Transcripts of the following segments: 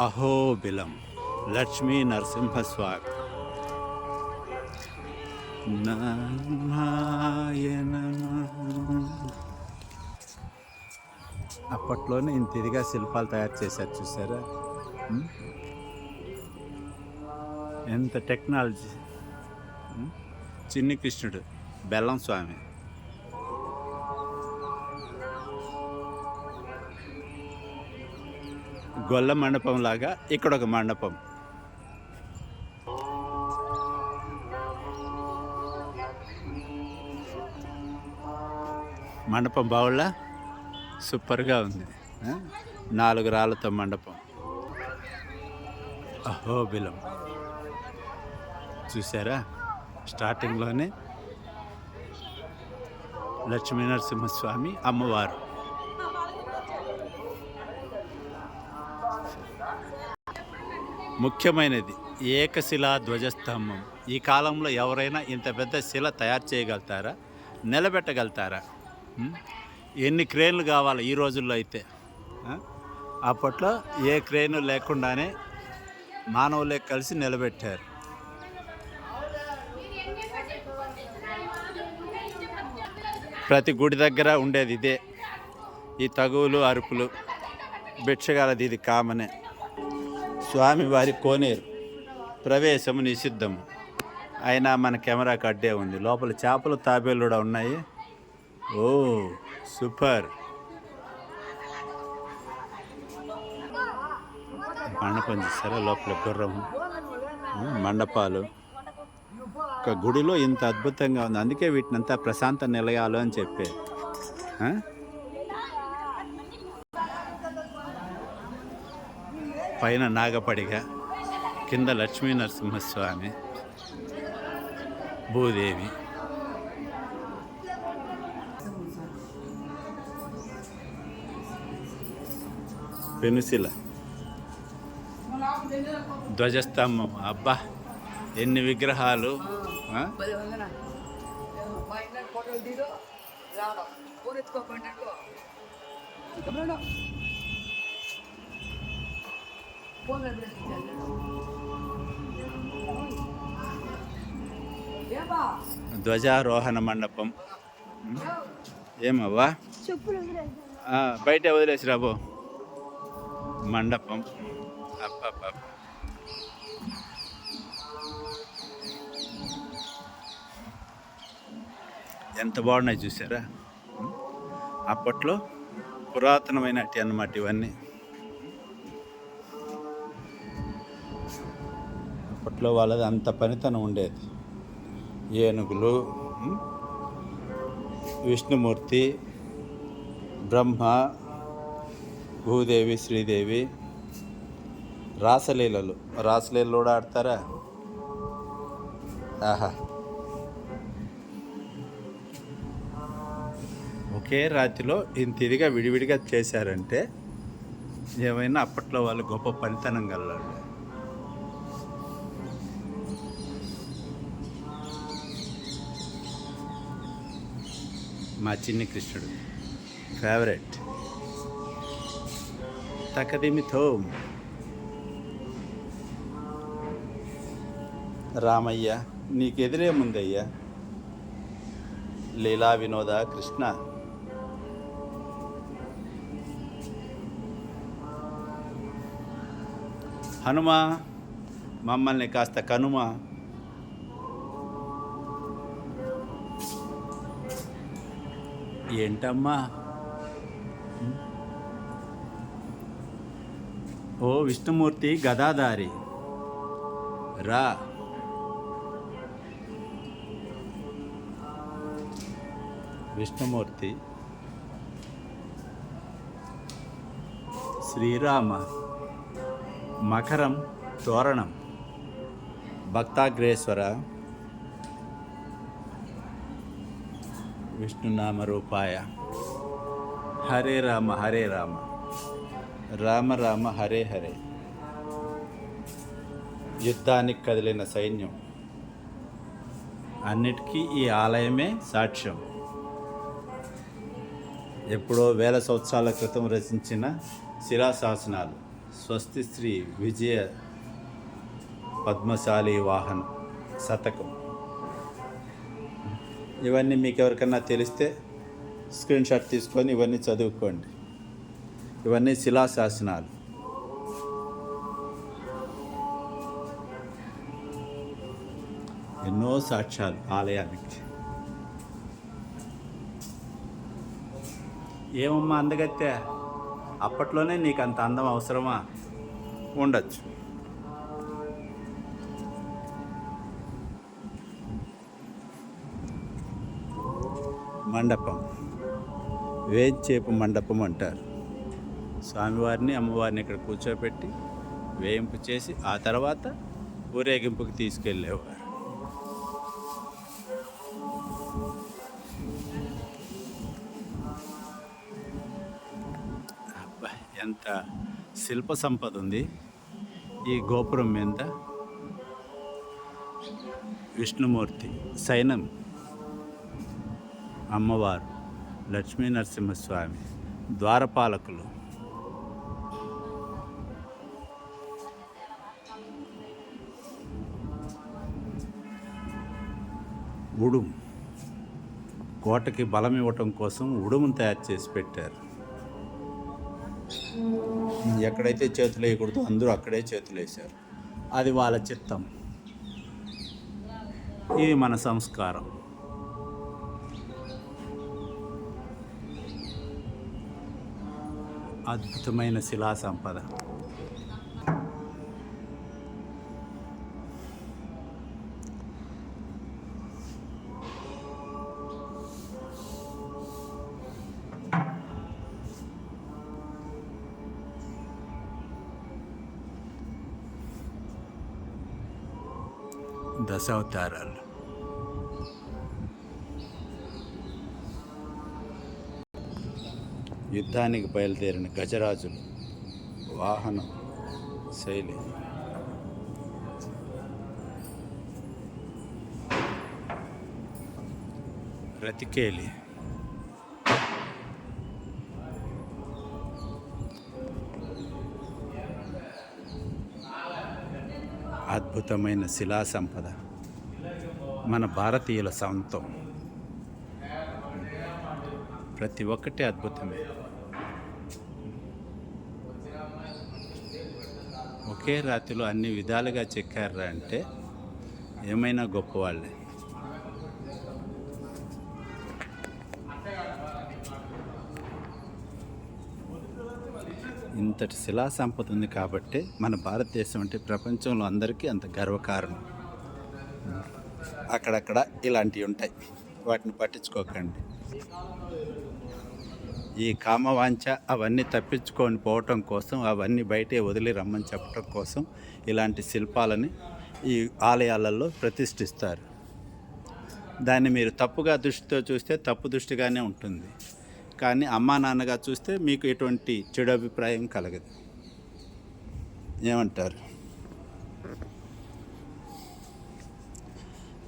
అహోబిలం లక్ష్మీ నరసింహస్వామి. నారాయణ. అప్పట్లోనే ఇంత ఇదిగా శిల్పాలు తయారు చేశారు చూసారా? ఎంత టెక్నాలజీ. చిన్ని కృష్ణుడు బెల్లం స్వామి. గొల్ల మండపం లాగా ఇక్కడ ఒక మండపం. మండపం బావుళ్ళ సూపర్గా ఉంది. నాలుగు రాళ్ళతో మండపం. అహోబిలం చూసారా స్టార్టింగ్లోనే లక్ష్మీనరసింహస్వామి అమ్మవారు. ముఖ్యమైనది ఏకశిలా ధ్వజస్తంభం. ఈ కాలంలో ఎవరైనా ఇంత పెద్ద శిల తయారు చేయగలుగుతారా? నిలబెట్టగలుగుతారా? ఎన్ని క్రేన్లు కావాలి ఈ రోజుల్లో అయితే? అప్పట్లో ఏ క్రేను లేకుండానే మానవులే కలిసి నిలబెట్టారు. ప్రతి గుడి దగ్గర ఉండేది ఇదే. ఈ తగువులు అరుపులు. భిక్షగాలది ఇది కామనే. స్వామివారి కోనేరు. ప్రవేశము నిషిద్ధము. అయినా మన కెమెరా అడ్డే ఉంది. లోపల చేపలు తాబేలు కూడా ఉన్నాయి. ఓ సూపర్. మండపం చూస్తారా లోపల గుర్రం. మండపాలు. ఒక గుడిలో ఇంత అద్భుతంగా ఉంది. అందుకే వీటినంతా ప్రశాంత నిలయాలు అని చెప్పే. పైన నాగపడిగ కింద లక్ష్మీ నరసింహస్వామి భూదేవి. పెనుశిల ధ్వజస్తంభం. అబ్బా ఎన్ని విగ్రహాలు ఫోటోలు ధ్వజారోహణ మండపం ఏమవ్వా? బయట వదిలేసి రాబో మండపం. ఎంత బాగున్నాయి చూసారా? అప్పట్లో పురాతనమైనటి అన్నమాట ఇవన్నీ. అప్పట్లో వాళ్ళది అంత పనితనం ఉండేది. ఏనుగులు విష్ణుమూర్తి బ్రహ్మ భూదేవి శ్రీదేవి రాసలీలలు. రాసలీలలు కూడా ఆడతారా? ఆహా. ఒకే రాతిలో ఇంత ఇదిగా విడివిడిగా చేశారంటే ఏమైనా అప్పట్లో వాళ్ళు గొప్ప పనితనం గలవాళ్ళు. మా చిన్ని కృష్ణుడు. ఫేవరెట్ తకదిమితో రామయ్య నీకెదురేముందయ్యా లీలా వినోద కృష్ణ. హనుమ మమ్మల్ని కాస్త కనుమ. ఏంటమ్మా? ఓ విష్ణుమూర్తి గదాదారి రా. విష్ణుమూర్తి. శ్రీరామ. మకరం తోరణం. భక్తాగ్రేశ్వర. విష్ణునామ రూపాయ హరే రామ హరే రామ. రామ రామ హరే హరే. యుద్ధానికి కదిలిన సైన్యం. అన్నిటికీ ఈ ఆలయమే సాక్ష్యం. ఎప్పుడో వేల సంవత్సరాల క్రితం రచించిన శిలాశాసనాలు. స్వస్తి శ్రీ విజయ పద్మశాలి వాహనం శతకం. ఇవన్నీ మీకు ఎవరికన్నా తెలిస్తే స్క్రీన్ షాట్ తీసుకొని ఇవన్నీ చదువుకోండి. ఇవన్నీ శిలాశాసనాలు. ఎన్నో సాక్ష్యాలు ఆలయానికి. ఏమమ్మా అందగత్తే? అప్పట్లోనే నీకు అంత అందం అవసరమా? ఉండొచ్చు. మండపం. వేంచేపు మండపం అంటారు. స్వామివారిని అమ్మవారిని ఇక్కడ కూర్చోబెట్టి వేయింపు చేసి ఆ తర్వాత ఊరేగింపుకి తీసుకెళ్ళేవారు. ఎంత శిల్ప సంపద ఉంది. ఈ గోపురం మీద విష్ణుమూర్తి సైనం అమ్మవారు లక్ష్మీ నరసింహస్వామి ద్వారపాలకులు. ఉడుం. కోటకి బలం ఇవ్వటం కోసం ఉడుమును తయారు చేసి పెట్టారు. ఎక్కడైతే చేతులు వేయకూడదో అందరూ అక్కడే చేతులు వేశారు. అది వాళ్ళ చిత్తం. ఇది మన సంస్కారం. అద్భుతమైన శిలా సంపద. దశావతారాలు. యుద్ధానికి బయలుదేరిన గజరాజులు వాహనం శైలి రతికేలి అద్భుతమైన శిలా సంపద మన భారతీయుల సొంతం ప్రతి ఒక్కటి అద్భుతమే. ఒకే రాతిలో అన్ని విధాలుగా చెక్కారా అంటే ఏమైనా గొప్పవాళ్ళే. ఇంతటి శిలా సంపద ఉంది కాబట్టి మన భారతదేశం అంటే ప్రపంచంలో అందరికీ అంత గర్వకారణం. అక్కడక్కడ ఇలాంటివి ఉంటాయి. వాటిని పట్టించుకోకండి. ఈ కామవాంఛ అవన్నీ తప్పించుకొని పోవటం కోసం అవన్నీ బయటే వదిలి రమ్మని చెప్పటం కోసం ఇలాంటి శిల్పాలని ఈ ఆలయాలలో ప్రతిష్ఠిస్తారు. దాన్ని మీరు తప్పుగా దృష్టితో చూస్తే తప్పు దృష్టిగానే ఉంటుంది. కానీ అమ్మా నాన్నగా చూస్తే మీకు ఎటువంటి చెడు అభిప్రాయం కలగదు. ఏమంటారు?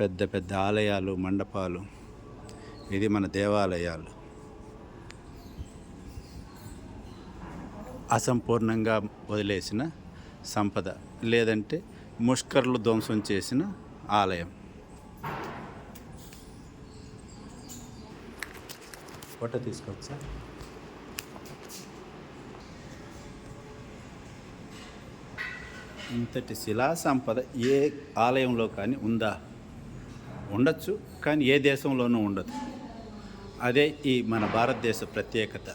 పెద్ద పెద్ద ఆలయాలు మండపాలు ఇది మన దేవాలయాలు. అసంపూర్ణంగా వదిలేసిన సంపద లేదంటే ముష్కర్లు ధ్వంసం చేసిన ఆలయం. ఫోటో తీసుకోవచ్చా ఇంతటి శిలా సంపద ఏ ఆలయంలో కానీ ఉందా? ఉండొచ్చు కానీ ఏ దేశంలోనూ ఉండదు. అదే ఈ మన భారతదేశ ప్రత్యేకత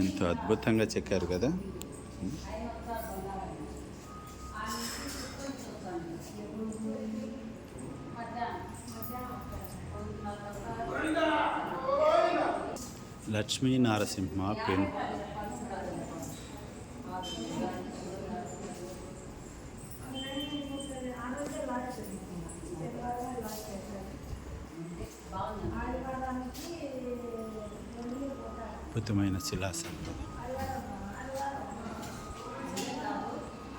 ఎంతో అద్భుతంగా చెక్కారు కదా. లక్ష్మీ నారసింహ పెన్. అద్భుతమైన శిలా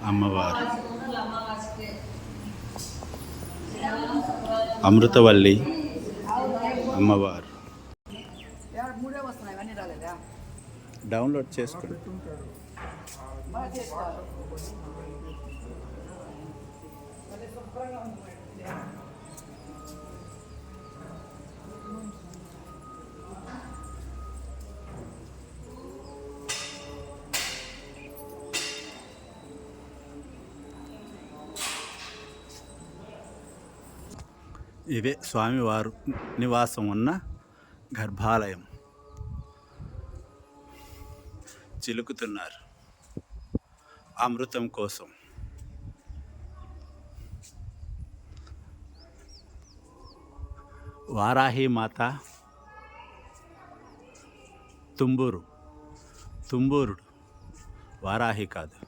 అమ్మవారు. అమృతవల్లి అమ్మవారు. డౌన్లోడ్ చేసుకోండి. ఇదే స్వామివారు నివాసం ఉన్న గర్భాలయం. చిలుకుతున్నారు అమృతం కోసం. వారాహి మాత తుంబూరు. తుంబూరుడు. వారాహి కాదు.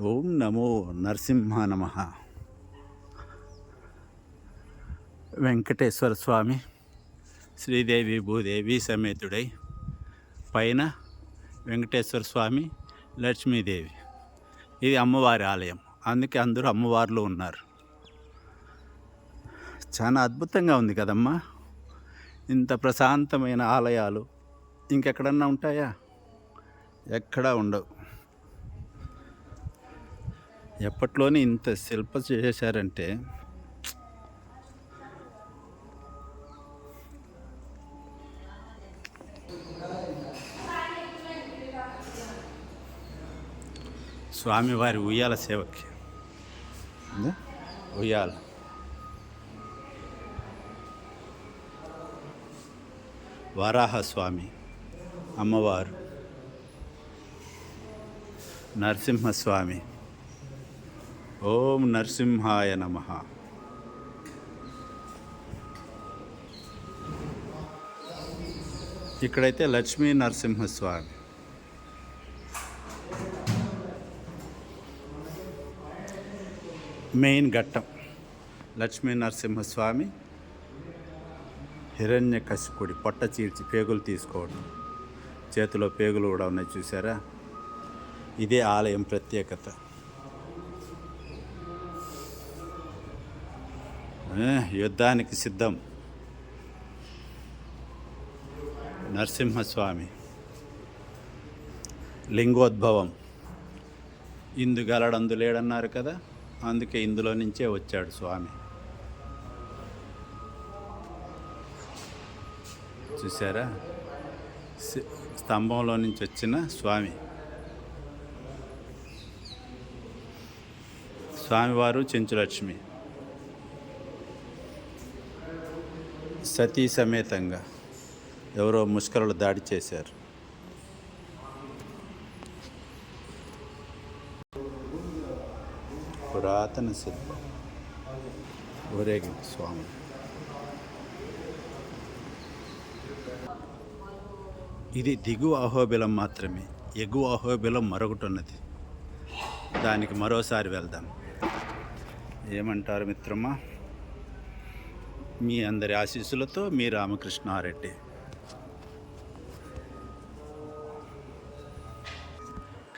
ఓం నమో నరసింహ నమః. వెంకటేశ్వర స్వామి శ్రీదేవి భూదేవి సమేతుడై పైన వెంకటేశ్వర స్వామి లక్ష్మీదేవి. ఇది అమ్మవారి ఆలయం. అందుకే అందరూ అమ్మవార్లు ఉన్నారు. చాలా అద్భుతంగా ఉంది కదమ్మా. ఇంత ప్రశాంతమైన ఆలయాలు ఇంకెక్కడన్నా ఉంటాయా? ఎక్కడా ఉండవు. ఎప్పట్లోనే ఇంత శిల్ప చేశారంటే స్వామివారి ఉయ్యాల సేవకి? ఉయ్యాల. వరాహ స్వామి అమ్మవారు నరసింహస్వామి. ఓం నరసింహాయ నమ. ఇక్కడైతే లక్ష్మీ నరసింహస్వామి. మెయిన్ ఘట్టం లక్ష్మీ నరసింహస్వామి హిరణ్య కశిపుడి పొట్ట చీల్చి పేగులు తీసుకోవడం చేతిలో పేగులు కూడా ఉన్నాయి చూసారా ఇదే ఆలయం ప్రత్యేకత. యుద్ధానికి సిద్ధం. నరసింహస్వామి లింగోద్భవం. ఇందు గలడందు లేడన్నారు కదా? అందుకే ఇందులో నుంచే వచ్చాడు స్వామి. చూసారా స్తంభంలో నుంచి వచ్చిన స్వామి. స్వామివారు చెంచులక్ష్మి. సతీ సమేతంగా ఎవరో ముష్కరులు దాడి చేశారు. పురాతన శిల్పం. ఊరేగింపు స్వామి. ఇది దిగువ అహోబిలం మాత్రమే. ఎగువ అహోబిలం మరొకటి ఉన్నది దానికి మరోసారి వెళ్దాం. ఏమంటారు మిత్రమా? మీ అందరి ఆశీస్సులతో మీ రామకృష్ణారెడ్డి.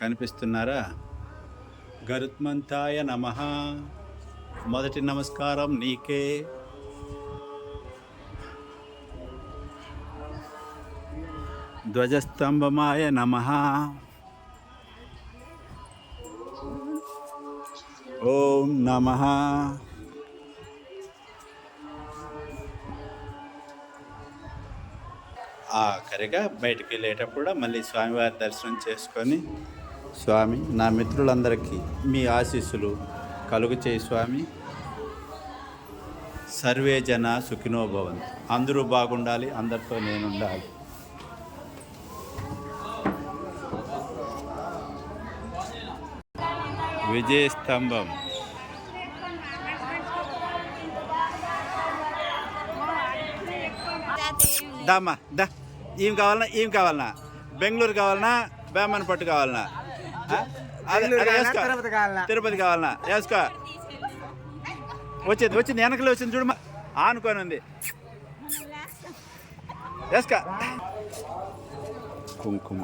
కనిపిస్తున్నారా? గరుత్మంతాయ నమ. మొదటి నమస్కారం నీకే. ధ్వజస్తంభమాయ నమ. ఓం నమ. ఆఖరిగా బయటికి వెళ్ళేటప్పుడు కూడా మళ్ళీ స్వామివారి దర్శనం చేసుకొని స్వామి నా మిత్రులందరికీ మీ ఆశీస్సులు కలుగు చేయి స్వామి. సర్వే జన సుఖినోభవన్ అందరూ బాగుండాలి అందరితో నేనుండాలి. విజయ స్తంభం దామ్మా దా. ఏం కావాలన్నా ఏం కావాలన్నా బెంగళూరు కావాలన్నా బేమన్ పట్టు కావాలన్నా తిరుపతి కావాలన్నా తిరుపతి వేసుకో. వచ్చేది వచ్చింది వెనకలో వచ్చింది చూడమా ఆనుకొని ఉంది. వేసుకో. కుంకుమ.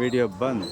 వీడియో బంద్.